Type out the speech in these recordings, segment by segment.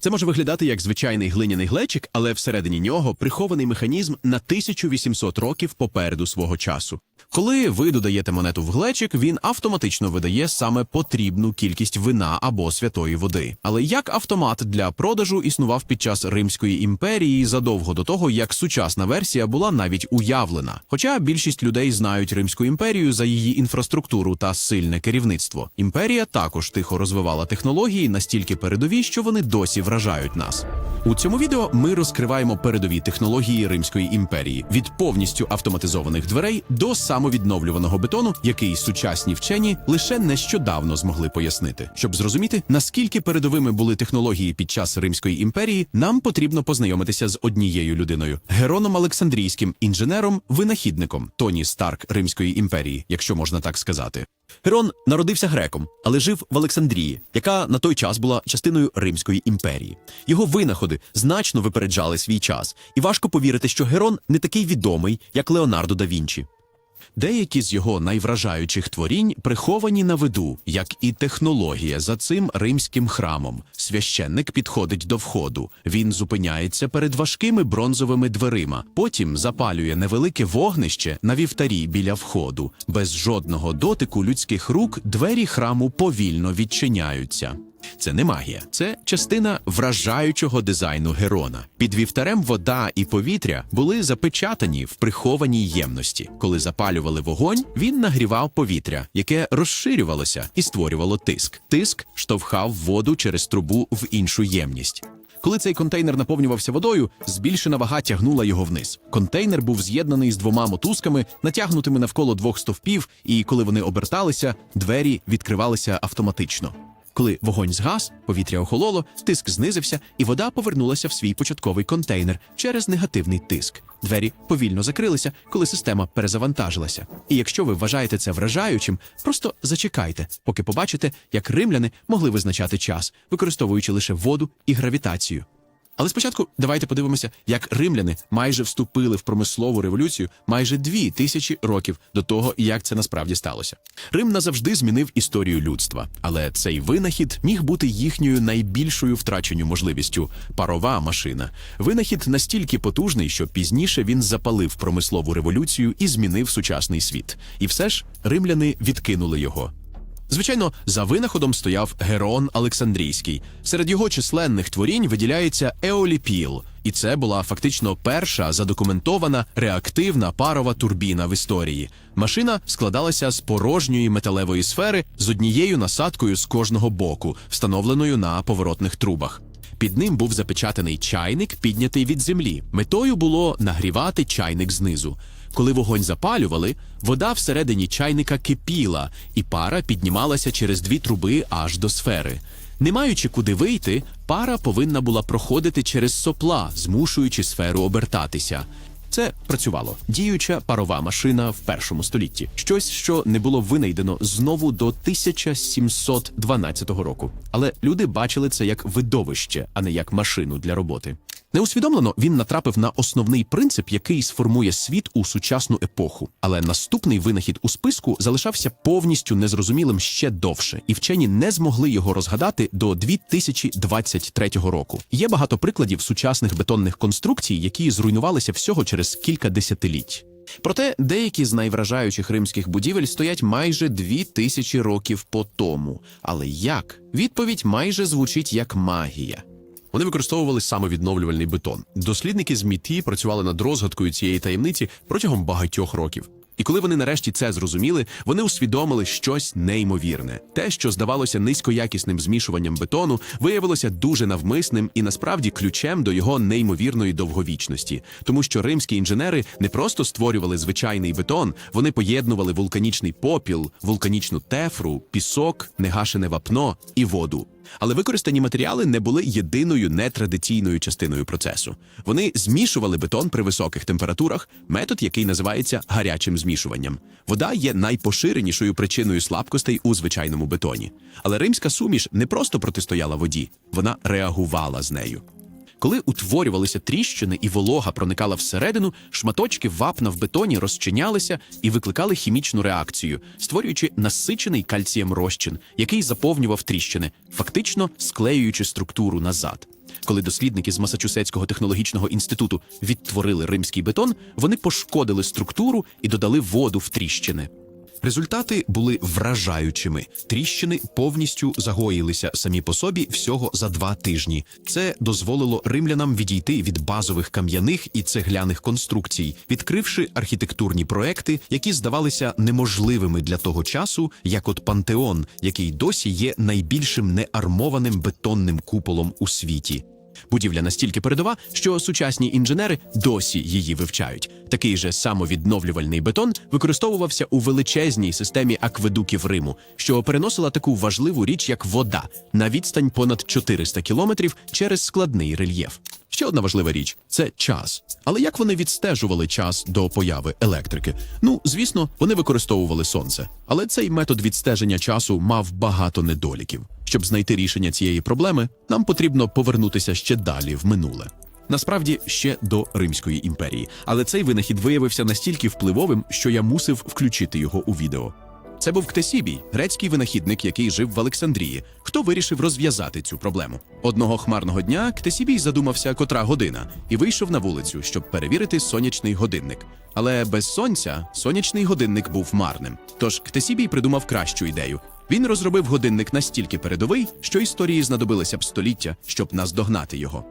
Це може виглядати як звичайний глиняний глечик, але всередині нього прихований механізм на 1800 років попереду свого часу. Коли ви додаєте монету в глечик, він автоматично видає саме потрібну кількість вина або святої води. Але як автомат для продажу існував під час Римської імперії задовго до того, як сучасна версія була навіть уявлена. Хоча більшість людей знають Римську імперію за її інфраструктуру та сильне керівництво. Імперія також тихо розвивала технології настільки передові, що вони досі вражають нас. У цьому відео ми розкриваємо передові технології Римської імперії від повністю автоматизованих дверей до самовідновлюваного бетону, який сучасні вчені лише нещодавно змогли пояснити. Щоб зрозуміти, наскільки передовими були технології під час Римської імперії, нам потрібно познайомитися з однією людиною Героном Олександрійським, інженером-винахідником Тоні Старк Римської імперії, якщо можна так сказати. Герон народився греком, але жив в Олександрії, яка на той час була частиною Римської імперії. Його винаходи значно випереджали свій час, і важко повірити, що Герон не такий відомий, як Леонардо да Вінчі. Деякі з його найвражаючих творінь приховані на виду, як і технологія за цим римським храмом. Священник підходить до входу. Він зупиняється перед важкими бронзовими дверима. Потім запалює невелике вогнище на вівтарі біля входу. Без жодного дотику людських рук двері храму повільно відчиняються. Це не магія, це частина вражаючого дизайну Герона. Під вівтарем вода і повітря були запечатані в прихованій ємності. Коли запалювали вогонь, він нагрівав повітря, яке розширювалося і створювало тиск. Тиск штовхав воду через трубу в іншу ємність. Коли цей контейнер наповнювався водою, збільшена вага тягнула його вниз. Контейнер був з'єднаний з двома мотузками, натягнутими навколо двох стовпів, і коли вони оберталися, двері відкривалися автоматично. Коли вогонь згас, повітря охололо, тиск знизився, і вода повернулася в свій початковий контейнер через негативний тиск. Двері повільно закрилися, коли система перезавантажилася. І якщо ви вважаєте це вражаючим, просто зачекайте, поки побачите, як римляни могли визначати час, використовуючи лише воду і гравітацію. Але спочатку давайте подивимося, як римляни майже вступили в промислову революцію майже дві тисячі років до того, як це насправді сталося. Рим назавжди змінив історію людства, але цей винахід міг бути їхньою найбільшою втраченою можливістю парова машина. Винахід настільки потужний, що пізніше він запалив промислову революцію і змінив сучасний світ. І все ж римляни відкинули його. Звичайно, за винаходом стояв Герон Олександрійський. Серед його численних творінь виділяється еоліпіл, і це була фактично перша задокументована реактивна парова турбіна в історії. Машина складалася з порожньої металевої сфери з однією насадкою з кожного боку, встановленою на поворотних трубах. Під ним був запечатаний чайник, піднятий від землі. Метою було нагрівати чайник знизу. Коли вогонь запалювали, вода всередині чайника кипіла, і пара піднімалася через дві труби аж до сфери. Не маючи куди вийти, пара повинна була проходити через сопла, змушуючи сферу обертатися. Це працювало діюча парова машина в першому столітті, щось, що не було винайдено знову до 1712 року. Але люди бачили це як видовище, а не як машину для роботи. Неусвідомлено він натрапив на основний принцип, який сформує світ у сучасну епоху. Але наступний винахід у списку залишався повністю незрозумілим ще довше, і вчені не змогли його розгадати до 2023 року. Є багато прикладів сучасних бетонних конструкцій, які зруйнувалися всього через кілька десятиліть. Проте деякі з найвражаючих римських будівель стоять майже дві тисячі років по тому. Але як? Відповідь майже звучить як магія. Вони використовували самовідновлювальний бетон. Дослідники з МІТІ працювали над розгадкою цієї таємниці протягом багатьох років. І коли вони нарешті це зрозуміли, вони усвідомили щось неймовірне. Те, що здавалося низькоякісним змішуванням бетону, виявилося дуже навмисним і насправді ключем до його неймовірної довговічності, тому що римські інженери не просто створювали звичайний бетон, вони поєднували вулканічний попіл, вулканічну тефру, пісок, негашене вапно і воду. Але використані матеріали не були єдиною нетрадиційною частиною процесу. Вони змішували бетон при високих температурах, метод, який називається гарячим змішуванням. Вода є найпоширенішою причиною слабкостей у звичайному бетоні. Але римська суміш не просто протистояла воді, вона реагувала з нею. Коли утворювалися тріщини і волога проникала всередину, шматочки вапна в бетоні розчинялися і викликали хімічну реакцію, створюючи насичений кальцієм розчин, який заповнював тріщини, фактично склеюючи структуру назад. Коли дослідники з Масачусетського технологічного інституту відтворили римський бетон, вони пошкодили структуру і додали воду в тріщини. Результати були вражаючими. Тріщини повністю загоїлися самі по собі всього за два тижні. Це дозволило римлянам відійти від базових кам'яних і цегляних конструкцій, відкривши архітектурні проекти, які здавалися неможливими для того часу, як от пантеон, який досі є найбільшим неармованим бетонним куполом у світі. Будівля настільки передова, що сучасні інженери досі її вивчають. Такий же самовідновлювальний бетон використовувався у величезній системі акведуків Риму, що переносила таку важливу річ, як вода, на відстань понад 400 кілометрів через складний рельєф. Ще одна важлива річ це час. Але як вони відстежували час до появи електрики? Ну, звісно, вони використовували сонце. Але цей метод відстеження часу мав багато недоліків. Щоб знайти рішення цієї проблеми, нам потрібно повернутися ще далі в минуле. Насправді ще до Римської імперії, але цей винахід виявився настільки впливовим, що я мусив включити його у відео. Це був Ктесібій, грецький винахідник, який жив в Олександрії, хто вирішив розв'язати цю проблему. Одного хмарного дня Ктесібій задумався, котра година, і вийшов на вулицю, щоб перевірити сонячний годинник. Але без сонця сонячний годинник був марним. Тож Ктесібій придумав кращу ідею. Він розробив годинник настільки передовий, що історії знадобилися б століття, щоб наздогнати його.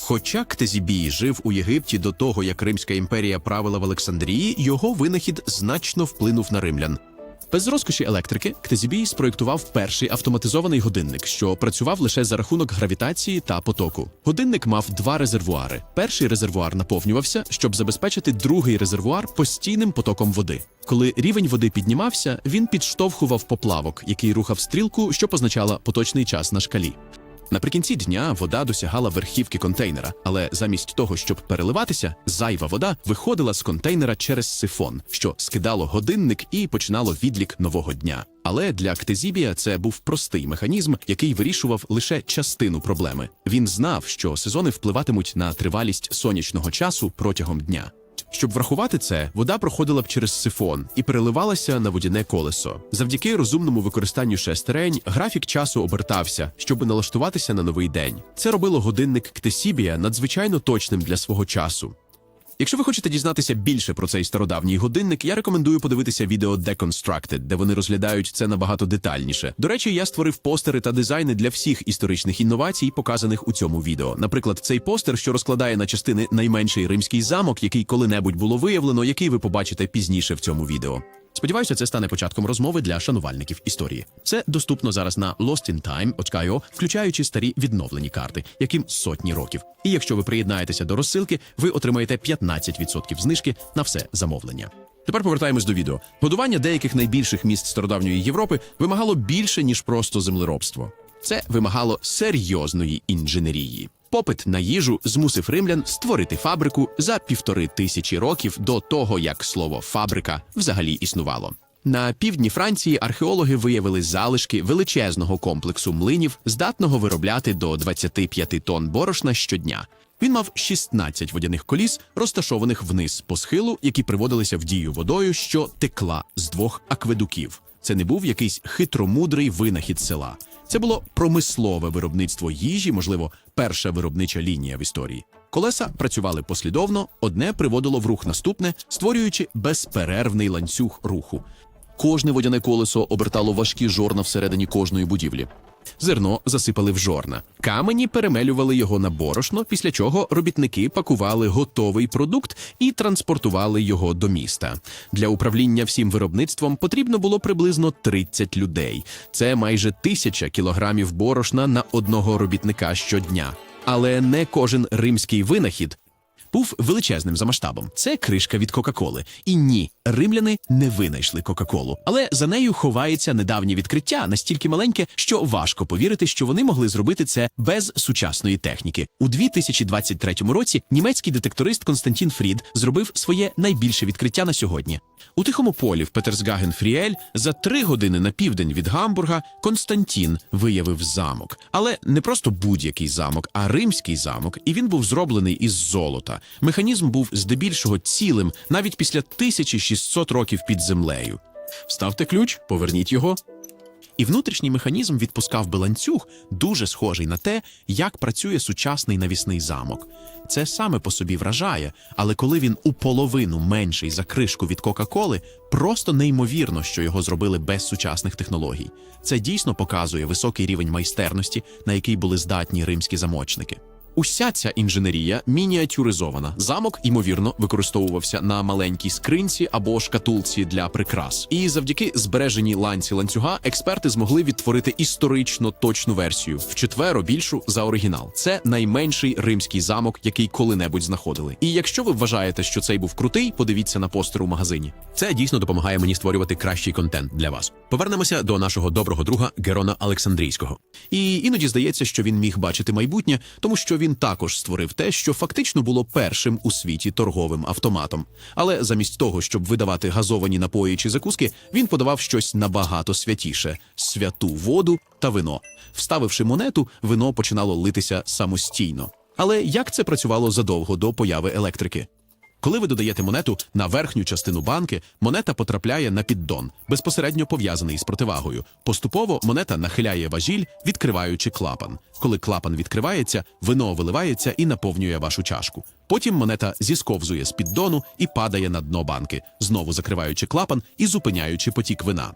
Хоча Ктезібій жив у Єгипті до того, як Римська імперія правила в Олександрії, його винахід значно вплинув на римлян. Без розкоші електрики Ктезібій спроєктував перший автоматизований годинник, що працював лише за рахунок гравітації та потоку. Годинник мав два резервуари. Перший резервуар наповнювався, щоб забезпечити другий резервуар постійним потоком води. Коли рівень води піднімався, він підштовхував поплавок, який рухав стрілку, що позначала поточний час на шкалі. Наприкінці дня вода досягала верхівки контейнера, але замість того, щоб переливатися, зайва вода виходила з контейнера через сифон, що скидало годинник і починало відлік нового дня. Але для Ктезібія це був простий механізм, який вирішував лише частину проблеми. Він знав, що сезони впливатимуть на тривалість сонячного часу протягом дня. Щоб врахувати це, вода проходила б через сифон і переливалася на водяне колесо. Завдяки розумному використанню шестерень графік часу обертався, щоб налаштуватися на новий день. Це робило годинник Ктесібія надзвичайно точним для свого часу. Якщо ви хочете дізнатися більше про цей стародавній годинник, я рекомендую подивитися відео Deconstructed, де вони розглядають це набагато детальніше. До речі, я створив постери та дизайни для всіх історичних інновацій, показаних у цьому відео. Наприклад, цей постер, що розкладає на частини найменший римський замок, який коли-небудь було виявлено, який ви побачите пізніше в цьому відео. Сподіваюся, це стане початком розмови для шанувальників історії. Це доступно зараз на lostintime.io, включаючи старі відновлені карти, яким сотні років. І якщо ви приєднаєтеся до розсилки, ви отримаєте 15% знижки на все замовлення. Тепер повертаємось до відео. Будування деяких найбільших міст стародавньої Європи вимагало більше ніж просто землеробство. Це вимагало серйозної інженерії. Попит на їжу змусив римлян створити фабрику за півтори тисячі років до того, як слово фабрика взагалі існувало. На півдні Франції археологи виявили залишки величезного комплексу млинів, здатного виробляти до 25 тонн борошна щодня. Він мав 16 водяних коліс, розташованих вниз по схилу, які приводилися в дію водою, що текла з двох акведуків. Це не був якийсь хитромудрий винахід села. Це було промислове виробництво їжі, можливо, перша виробнича лінія в історії. Колеса працювали послідовно, одне приводило в рух наступне, створюючи безперервний ланцюг руху. Кожне водяне колесо обертало важкі жорна всередині кожної будівлі. Зерно засипали в жорна, камені перемелювали його на борошно, після чого робітники пакували готовий продукт і транспортували його до міста. Для управління всім виробництвом потрібно було приблизно 30 людей. Це майже тисяча кілограмів борошна на одного робітника щодня. Але не кожен римський винахід був величезним за масштабом. Це кришка від Кока-Коли. І ні, римляни не винайшли Кока-Колу. Але за нею ховається недавнє відкриття, настільки маленьке, що важко повірити, що вони могли зробити це без сучасної техніки. У 2023 році німецький детекторист Константін Фрід зробив своє найбільше відкриття на сьогодні. У тихому полі в Петерсгаген Фріель за три години на південь від Гамбурга Константін виявив замок, але не просто будь-який замок, а римський замок, і він був зроблений із золота. Механізм був здебільшого цілим навіть після 1600 років під землею. Вставте ключ, поверніть його. І внутрішній механізм відпускав би ланцюг, дуже схожий на те, як працює сучасний навісний замок. Це саме по собі вражає, але коли він у половину менший за кришку від Кока-Коли, просто неймовірно, що його зробили без сучасних технологій. Це дійсно показує високий рівень майстерності, на який були здатні римські замочники. Уся ця інженерія мініатюризована. Замок, ймовірно, використовувався на маленькій скринці або шкатулці для прикрас. І завдяки збереженій ланці ланцюга експерти змогли відтворити історично точну версію вчетверо більшу за оригінал. Це найменший римський замок, який коли-небудь знаходили. І якщо ви вважаєте, що цей був крутий, подивіться на постер у магазині. Це дійсно допомагає мені створювати кращий контент для вас. Повернемося до нашого доброго друга Герона Олександрійського. І іноді здається, що він міг бачити майбутнє, тому що він також створив те, що фактично було першим у світі торговим автоматом. Але замість того, щоб видавати газовані напої чи закуски, він подавав щось набагато святіше святу воду та вино. Вставивши монету, вино починало литися самостійно. Але як це працювало задовго до появи електрики? Коли ви додаєте монету на верхню частину банки, монета потрапляє на піддон, безпосередньо пов'язаний з противагою. Поступово монета нахиляє важіль, відкриваючи клапан. Коли клапан відкривається, вино виливається і наповнює вашу чашку. Потім монета зісковзує з піддону і падає на дно банки, знову закриваючи клапан і зупиняючи потік вина.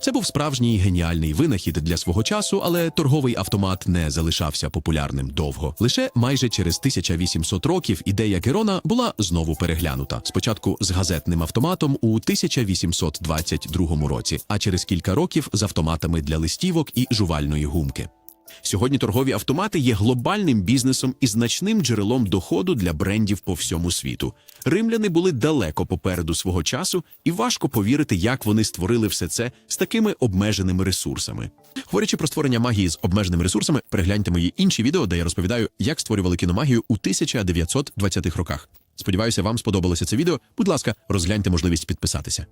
Це був справжній геніальний винахід для свого часу, але торговий автомат не залишався популярним довго. Лише майже через 1800 років ідея Герона була знову переглянута. Спочатку з газетним автоматом у 1822 році, а через кілька років з автоматами для листівок і жувальної гумки. Сьогодні торгові автомати є глобальним бізнесом і значним джерелом доходу для брендів по всьому світу. Римляни були далеко попереду свого часу, і важко повірити, як вони створили все це з такими обмеженими ресурсами. Говорячи про створення магії з обмеженими ресурсами, перегляньте мої інші відео, де я розповідаю, як створювали кіномагію у 1920-х роках. Сподіваюся, вам сподобалося це відео. Будь ласка, розгляньте можливість підписатися.